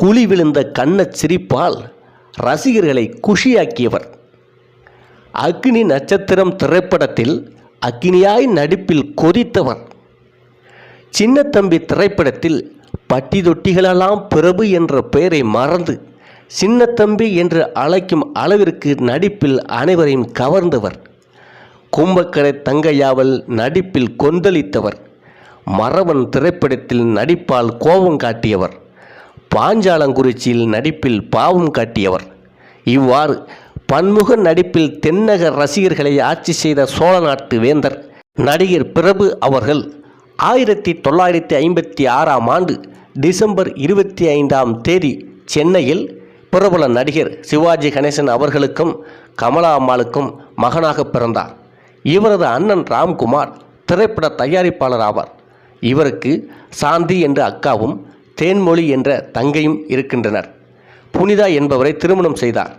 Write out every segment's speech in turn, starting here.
குழி விழுந்த கண்ணச் சிரிப்பால் ரசிகர்களை குஷியாக்கியவர். அக்னி நட்சத்திரம் திரைப்படத்தில் அக்னியாய் நடிப்பில் கொதித்தவர். சின்னத்தம்பி திரைப்படத்தில் பட்டி தொட்டிகளெல்லாம் பிரபு என்ற பெயரை மறந்து சின்னத்தம்பி என்று அழைக்கும் அளவிற்கு நடிப்பில் அனைவரையும் கவர்ந்தவர். கும்பக்கரை தங்கையாவல் நடிப்பில் கொந்தளித்தவர். மறவன் திரைப்படத்தில் நடிப்பால் கோபம் காட்டியவர். பாஞ்சாலங்குறிச்சியில் நடிப்பில் பாவம் காட்டியவர். இவ்வாறு பன்முக நடிப்பில் தென்னக ரசிகர்களை ஆட்சி செய்த சோழ நாட்டு வேந்தர் நடிகர் பிரபு அவர்கள் ஆயிரத்தி தொள்ளாயிரத்தி ஐம்பத்தி ஆறாம் ஆண்டு டிசம்பர் இருபத்தி ஐந்தாம் தேதி சென்னையில் பிரபல நடிகர் சிவாஜி கணேசன் அவர்களுக்கும் கமலா அம்மாளுக்கும் மகனாக பிறந்தார். இவரது அண்ணன் ராம்குமார் திரைப்பட தயாரிப்பாளர் ஆவார். இவருக்கு சாந்தி என்ற அக்காவும் தேன்மொழி என்ற தங்கையும் இருக்கின்றனர். புனிதா என்பவரை திருமணம் செய்தார்.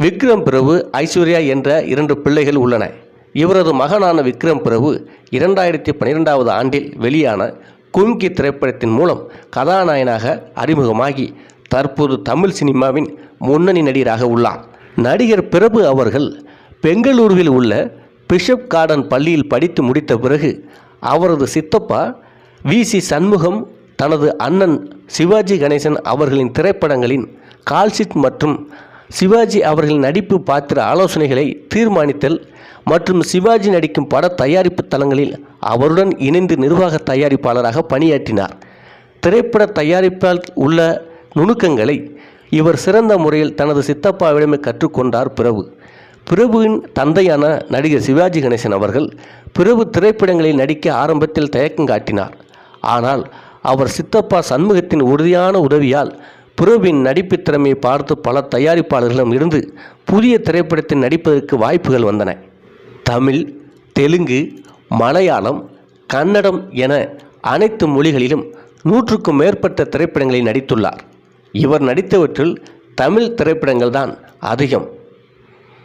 விக்ரம் பிரபு ஐஸ்வர்யா என்ற இரண்டு பிள்ளைகள் உள்ளன. இவரது மகனான விக்ரம் பிரபு இரண்டாயிரத்தி பன்னிரெண்டாவது ஆண்டில் வெளியான கும்கி திரைப்படத்தின் மூலம் கதாநாயகனாக அறிமுகமாகி தற்போது தமிழ் சினிமாவின் முன்னணி நடிகராக உள்ளார். நடிகர் பிரபு அவர்கள் பெங்களூருவில் உள்ள பிஷப் கார்டன் பள்ளியில் படித்து முடித்த பிறகு அவரது சித்தப்பா வி. சி. சண்முகம் தனது அண்ணன் சிவாஜி கணேசன் அவர்களின் திரைப்படங்களின் கால்ஷீட் மற்றும் சிவாஜி அவர்களின் நடிப்பு பாத்திர ஆலோசனைகளை தீர்மானித்தல் மற்றும் சிவாஜி நடிக்கும் பட தயாரிப்பு தளங்களில் அவருடன் இணைந்து நிர்வாக தயாரிப்பாளராக பணியாற்றினார். திரைப்பட தயாரிப்பால் உள்ள நுணுக்கங்களை இவர் சிறந்த முறையில் தனது சித்தப்பாவிடமே கற்றுக்கொண்டார் பிரபு. பிரபுவின் தந்தையான நடிகர் சிவாஜி கணேசன் அவர்கள் பிரபு திரைப்படங்களில் நடிக்க ஆரம்பத்தில் தயக்கம் காட்டினார். ஆனால் அவர் சித்தப்பா சண்முகத்தின் உறுதியான உதவியால் பிரபுவின் நடிப்பு திறமையை பார்த்து பல தயாரிப்பாளர்களிடம் இருந்து புதிய திரைப்படத்தில் நடிப்பதற்கு வாய்ப்புகள் வந்தன. தமிழ் தெலுங்கு மலையாளம் கன்னடம் என அனைத்து மொழிகளிலும் நூற்றுக்கும் மேற்பட்ட திரைப்படங்களில் நடித்துள்ளார். இவர் நடித்தவற்றில் தமிழ் திரைப்படங்கள் தான் அதிகம்.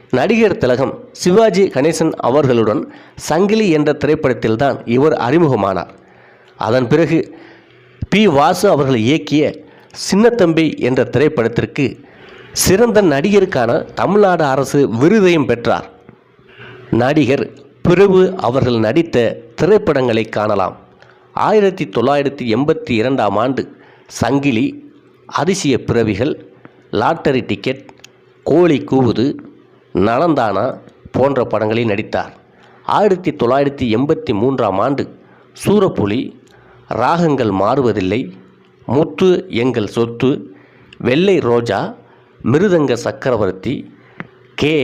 நடிகர் திலகம் சிவாஜி கணேசன் அவர்களுடன் சங்கிலி என்ற திரைப்படத்தில்தான் இவர் அறிமுகமானார். அதன் பிறகு பி வாசு அவர்கள் இயக்கிய சின்னத்தம்பி என்ற திரைப்படத்திற்கு சிறந்த நடிகருக்கான தமிழ்நாடு அரசு விருதையும் பெற்றார். நடிகர் பிரபு அவர்கள் நடித்த திரைப்படங்களை காணலாம். ஆயிரத்தி தொள்ளாயிரத்தி எண்பத்தி இரண்டாம் ஆண்டு சங்கிலி அதிசய பிறவிகள் லாட்டரி டிக்கெட் கோழி கூவுது நலந்தானா போன்ற படங்களில் நடித்தார். ஆயிரத்தி தொள்ளாயிரத்தி எண்பத்தி மூன்றாம் ஆண்டு சூரப்புலி ராகங்கள் மாறுவதில்லை. முத்து எங்கள் சொத்து வெள்ளை ரோஜா மிருதங்க சக்கரவர்த்தி கே.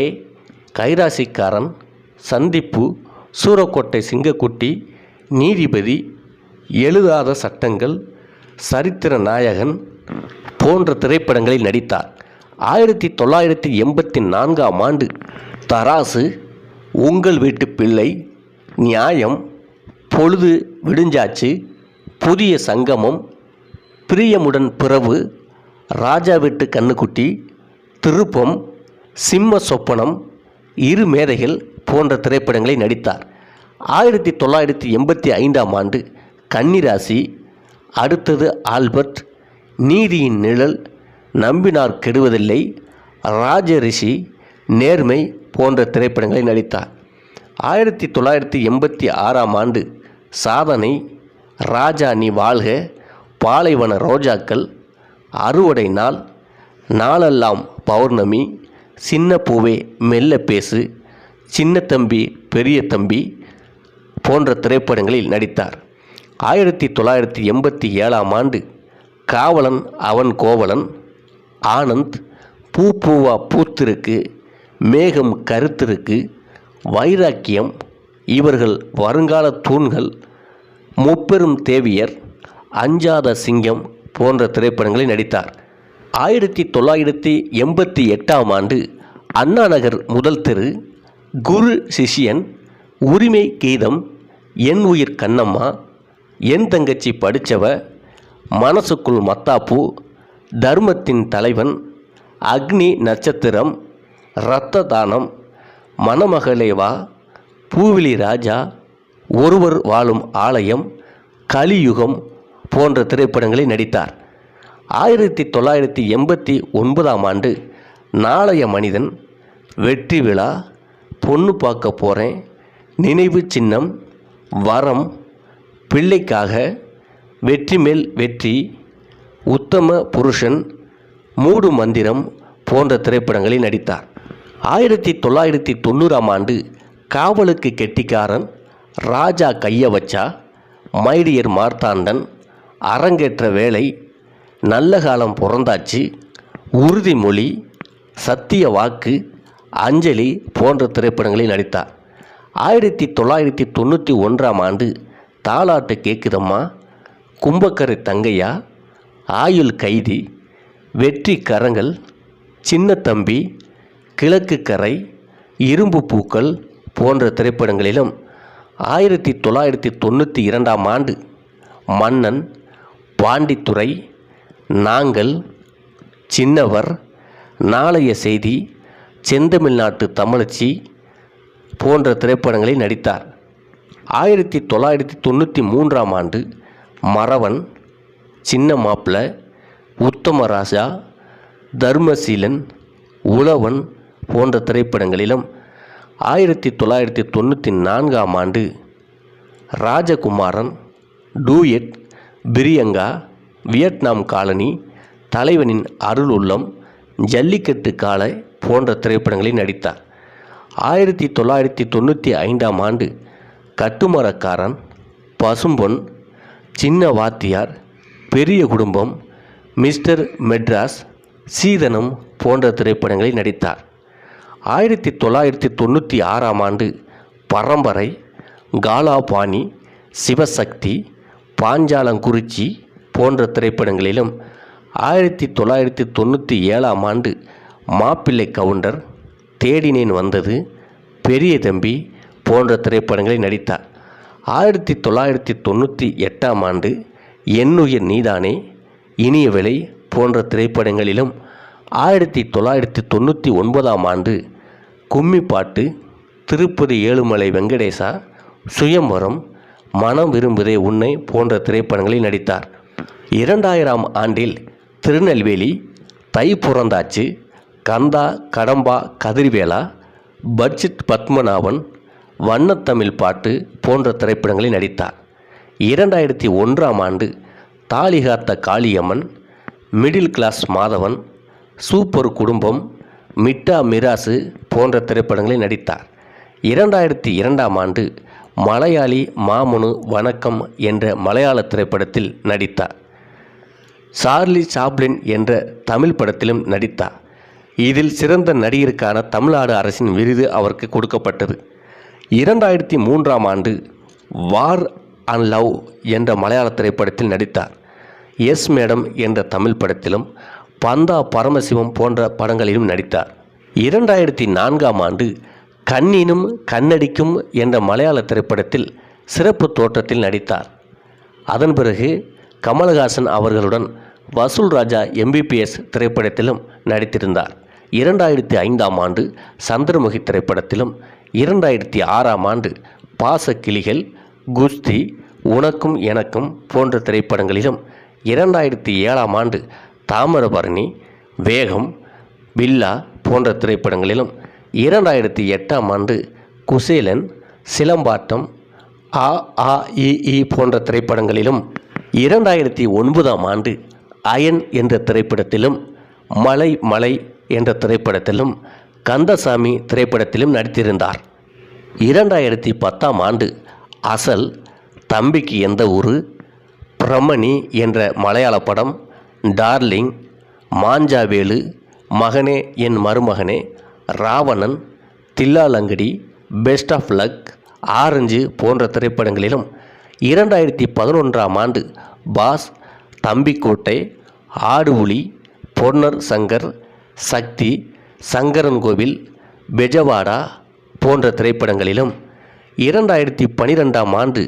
கைராசிக்காரன் சந்திப்பு சூரக்கோட்டை சிங்கக்குட்டி நீதிபதி எழுதாத சட்டங்கள் சரித்திர நாயகன் போன்ற திரைப்படங்களில் நடித்தார். ஆயிரத்தி தொள்ளாயிரத்தி எண்பத்தி நான்காம் ஆண்டு தராசு உங்கள் வீட்டு பிள்ளை நியாயம் பொழுது விடிஞ்சாச்சு புதிய சங்கமம் பிரியமுடன் பிறவு ராஜா வீட்டு கண்ணுக்குட்டி திருப்பம் சிம்ம சொப்பனம் இரு மேதைகள் போன்ற திரைப்படங்களில் நடித்தார். ஆயிரத்தி தொள்ளாயிரத்தி எண்பத்தி ஐந்தாம் ஆண்டு கன்னிராசி அடுத்தது ஆல்பர்ட் நீதியின் நிழல் நம்பினார் கெடுவதில்லை ராஜரிஷி நேர்மை போன்ற திரைப்படங்களில் நடித்தார். ஆயிரத்தி தொள்ளாயிரத்தி எண்பத்தி ஆறாம் ஆண்டு சாதனை ராஜா நீ வாழ்க. பாலைவன ரோஜாக்கள் அறுவடை நாள். நாளெல்லாம் பௌர்ணமி. சின்ன பூவே மெல்ல பேசு. சின்ன தம்பி பெரிய தம்பி போன்ற திரைப்படங்களில் நடித்தார். ஆயிரத்தி தொள்ளாயிரத்தி எண்பத்தி ஏழாம் ஆண்டு காவலன் அவன் கோவலன் ஆனந்த் பூ பூவா பூத்திருக்கு மேகம் கருத்திருக்கு வைராக்கியம் இவர்கள் வருங்கால தூண்கள் முப்பெரும் தேவியர் அஞ்சாத சிங்கம் போன்ற திரைப்படங்களில் நடித்தார். ஆயிரத்தி தொள்ளாயிரத்தி எண்பத்தி எட்டாம் ஆண்டு அண்ணா நகர் முதல் தெரு குரு சிஷ்யன் உரிமை கீதம் என் உயிர் கண்ணம்மா என் தங்கச்சி படித்தவ மனசுக்குள் மத்தாப்பு தர்மத்தின் தலைவன் அக்னி நட்சத்திரம் இரத்த தானம் மணமகளேவா பூவிலி ராஜா ஒருவர் வாழும் ஆலயம் கலியுகம் போன்ற திரைப்படங்களில் நடித்தார். ஆயிரத்தி தொள்ளாயிரத்தி எண்பத்தி ஒன்பதாம் ஆண்டு நாளைய மனிதன் வெற்றி விழா பொண்ணு பார்க்க போகிறேன் நினைவு சின்னம் வரம் பிள்ளைக்காக வெற்றி மேல் வெற்றி உத்தம புருஷன் மூடு மந்திரம் போன்ற திரைப்படங்களில் நடித்தார். ஆயிரத்தி தொள்ளாயிரத்தி தொண்ணூறாம் ஆண்டு காவலுக்கு கெட்டிக்காரன் ராஜா கையை வச்சா மைடியர் மார்த்தாண்டன் அரங்கேற்ற வேலை நல்ல காலம் பிறந்தாச்சு. உறுதிமொழி சத்திய வாக்கு அஞ்சலி போன்ற திரைப்படங்களில் நடித்தார். ஆயிரத்தி தொள்ளாயிரத்தி தொண்ணூற்றி ஒன்றாம் ஆண்டு தாலாட்டு கேக்குதம்மா கும்பக்கரை தங்கையா ஆயுள் கைதி வெற்றி கரங்கள் சின்ன தம்பி கிழக்கு கரை இரும்பு பூக்கள் போன்ற திரைப்படங்களிலும் ஆயிரத்தி தொள்ளாயிரத்தி தொண்ணூற்றி இரண்டாம் ஆண்டு மன்னன் பாண்டித்துறை நாங்கள் சின்னவர் நாளைய செய்தி செந்தமிழ்நாட்டு தமிழச்சி போன்ற திரைப்படங்களில் நடித்தார். ஆயிரத்தி தொள்ளாயிரத்தி தொண்ணூற்றி மூன்றாம் ஆண்டு மறவன் சின்ன மாப்பிள உத்தமராஜா தர்மசீலன் உழவன் போன்ற திரைப்படங்களிலும் ஆயிரத்தி தொள்ளாயிரத்தி தொண்ணூற்றி நான்காம் ஆண்டு ராஜகுமாரன் டூயட் பிரியங்கா வியட்நாம் காலனி தலைவனின் அருள் உள்ளம் ஜல்லிக்கட்டு காளை போன்ற திரைப்படங்களில் நடித்தார். ஆயிரத்தி தொள்ளாயிரத்தி தொண்ணூற்றி ஐந்தாம் ஆண்டு கட்டுமரக்காரன் பசும்பொன் சின்ன வாத்தியார் பெரிய குடும்பம் மிஸ்டர் மெட்ராஸ் சீதனம் போன்ற திரைப்படங்களில் நடித்தார். ஆயிரத்தி தொள்ளாயிரத்தி தொண்ணூற்றி ஆறாம் ஆண்டு பரம்பரை காலாபாணி சிவசக்தி பாஞ்சாலங்குறிச்சி போன்ற திரைப்படங்களிலும் ஆயிரத்தி தொள்ளாயிரத்தி தொண்ணூற்றி ஏழாம் ஆண்டு மாப்பிள்ளை கவுண்டர் தேடினேன் வந்தது பெரிய தம்பி போன்ற திரைப்படங்களில் நடித்தார். ஆயிரத்தி தொள்ளாயிரத்தி தொண்ணூற்றி எட்டாம் ஆண்டு என்னுயிர் நீதானே இனிய விலை போன்ற திரைப்படங்களிலும் ஆயிரத்தி தொள்ளாயிரத்தி தொண்ணூற்றி ஒன்பதாம் ஆண்டு கும்மி பாட்டு திருப்பதி ஏழுமலை வெங்கடேசா சுயம்பரம் மனம் விரும்புதே உன்னை போன்ற திரைப்படங்களில் நடித்தார். இரண்டாயிரம் ஆண்டில் திருநெல்வேலி தை புறந்தாச்சு கந்தா கடம்பா கதிர்வேலா பட்ஜெட் பத்மநாபன் வண்ணத்தமிழ் பாட்டு போன்ற திரைப்படங்களில் நடித்தார். இரண்டாயிரத்தி ஒன்றாம் ஆண்டு Thalikaatha Kaliamman middle class Madhavan super Kudumbam Mitta Mirasu போன்ற திரைப்படங்களில் நடித்தார். இரண்டாயிரத்தி இரண்டாம் ஆண்டு மலையாளி மாமனு வணக்கம் என்ற மலையாள திரைப்படத்தில் நடித்தார். சார்லி சாப்ளின் என்ற தமிழ் படத்திலும் நடித்தார். இதில் சிறந்த நடிகருக்கான தமிழ்நாடு அரசின் விருது அவருக்கு கொடுக்கப்பட்டது. இரண்டாயிரத்தி மூன்றாம் ஆண்டு வார் அண்ட் லவ் என்ற மலையாள திரைப்படத்தில் நடித்தார். எஸ் மேடம் என்ற தமிழ் படத்திலும் பந்தா பரமசிவம் போன்ற படங்களிலும் நடித்தார். இரண்டாயிரத்தி நான்காம் ஆண்டு கண்ணினும் கண்ணடிக்கும் என்ற மலையாள திரைப்படத்தில் சிறப்பு தோற்றத்தில் நடித்தார். அதன் பிறகு கமலஹாசன் அவர்களுடன் வசூல் ராஜா எம்பிபிஎஸ் திரைப்படத்திலும் நடித்திருந்தார். இரண்டாயிரத்தி ஐந்தாம் ஆண்டு சந்திரமுகி திரைப்படத்திலும் இரண்டாயிரத்தி ஆறாம் ஆண்டு பாசக்கிளிகள் குஸ்தி உனக்கும் எனக்கும் போன்ற திரைப்படங்களிலும் இரண்டாயிரத்தி ஏழாம் ஆண்டு தாமிரபரணி வேகம் பில்லா போன்ற திரைப்படங்களிலும் இரண்டாயிரத்தி எட்டாம் ஆண்டு குசேலன் சிலம்பாட்டம் ஆ ஆ இ போன்ற திரைப்படங்களிலும் இரண்டாயிரத்தி ஒன்பதாம் ஆண்டு அயன் என்ற திரைப்படத்திலும் மலை மலை என்ற திரைப்படத்திலும் கந்தசாமி திரைப்படத்திலும் நடித்திருந்தார். இரண்டாயிரத்தி பத்தாம் ஆண்டு அசல் தம்பிக்கு எந்த ஊர் பிரமணி என்ற மலையாள படம் darling Manjavelu Magane En Marumagane Ravanan Thillalangadi best of luck orange போன்ற திரைப்படங்களிலும் இரண்டாயிரத்தி பதினொன்றாம் ஆண்டு பாஸ் தம்பிக்கோட்டை ஆடு புலி பொன்னர் சங்கர் சக்தி சங்கரன் கோவில் பெஜவாடா போன்ற திரைப்படங்களிலும் இரண்டாயிரத்தி பனிரெண்டாம் ஆண்டு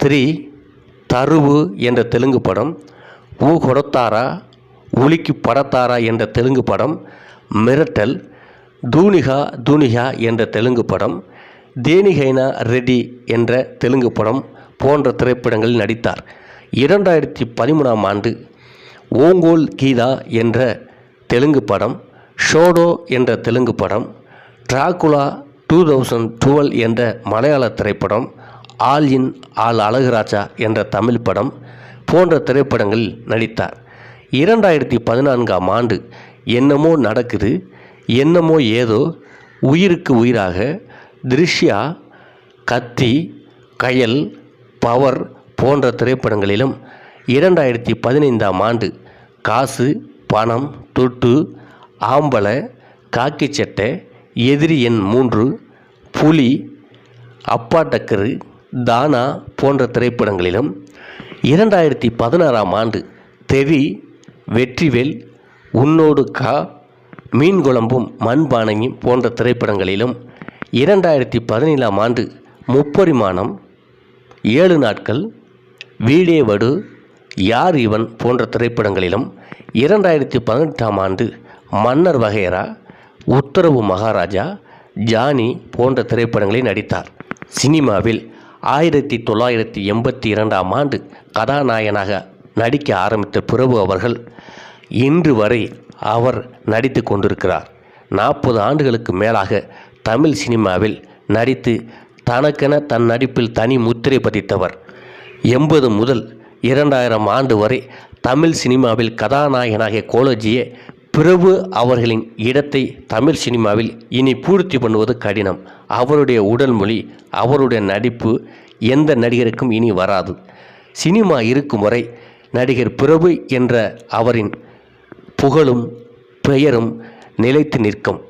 த்ரீ தருவு என்ற தெலுங்கு படம் ஊ கொடுத்தாரா உலிக்கு படத்தாரா என்ற தெலுங்கு படம் மிரட்டல் தூனிகா தூனிகா என்ற தெலுங்கு படம் தேனிகைனா ரெடி என்ற தெலுங்கு படம் போன்ற திரைப்படங்களில் நடித்தார். இரண்டாயிரத்தி பதிமூணாம் ஆண்டு ஓங்கோல் கீதா என்ற தெலுங்கு படம் ஷோடோ என்ற தெலுங்கு படம் டிராகுலா டூ தௌசண்ட் டுவெல் என்ற மலையாள திரைப்படம் ஆல் இன் ஆல் அழகுராஜா என்ற தமிழ் படம் போன்ற திரைப்படங்களில் நடித்தார். இரண்டாயிரத்தி பதினான்காம் ஆண்டு என்னமோ நடக்குது என்னமோ ஏதோ உயிருக்கு உயிராக திருஷ்யா கத்தி கயல் பவர் போன்ற திரைப்படங்களிலும் இரண்டாயிரத்தி பதினைந்தாம் ஆண்டு காசு பணம் தொட்டு ஆம்பளை காக்கி சட்டை எதிரி எண் மூன்று புலி அப்பா டக்கரு தானா போன்ற திரைப்படங்களிலும் இரண்டாயிரத்தி பதினாறாம் ஆண்டு தெரி வெற்றிவேல் உன்னோடு கா மீன் குழம்பும் மண்பானையும் போன்ற திரைப்படங்களிலும் இரண்டாயிரத்தி பதினேழாம் ஆண்டு முப்பரிமாணம் ஏழு நாட்கள் வீடே வடு யார் இவன் போன்ற திரைப்படங்களிலும் இரண்டாயிரத்தி பதினெட்டாம் ஆண்டு மன்னர் வகைரா உத்தரவு மகாராஜா ஜானி போன்ற திரைப்படங்களில் நடித்தார். சினிமாவில் ஆயிரத்தி தொள்ளாயிரத்தி எண்பத்தி இரண்டாம் ஆண்டு கதாநாயகனாக நடிக்க ஆரம்பித்த பிரபு அவர்கள் இன்று வரை அவர் நடித்து கொண்டிருக்கிறார். நாற்பது ஆண்டுகளுக்கு மேலாக தமிழ் சினிமாவில் நடித்து தனக்கென தன் நடிப்பில் தனி முத்திரை பதித்தவர். எண்பது முதல் இரண்டாயிரம் ஆண்டு வரை தமிழ் சினிமாவில் கதாநாயகனாகிய கோலஜியே பிரபு அவர்களின் இடத்தை தமிழ் சினிமாவில் இனி பூர்த்தி பண்ணுவது கடினம். அவருடைய உடல் மொழி அவருடைய நடிப்பு எந்த நடிகருக்கும் இனி வராது. சினிமா இருக்கும் வரை நடிகர் பிரபு என்ற அவரின் புகழும் பெயரும் நிலைத்து நிற்கும்.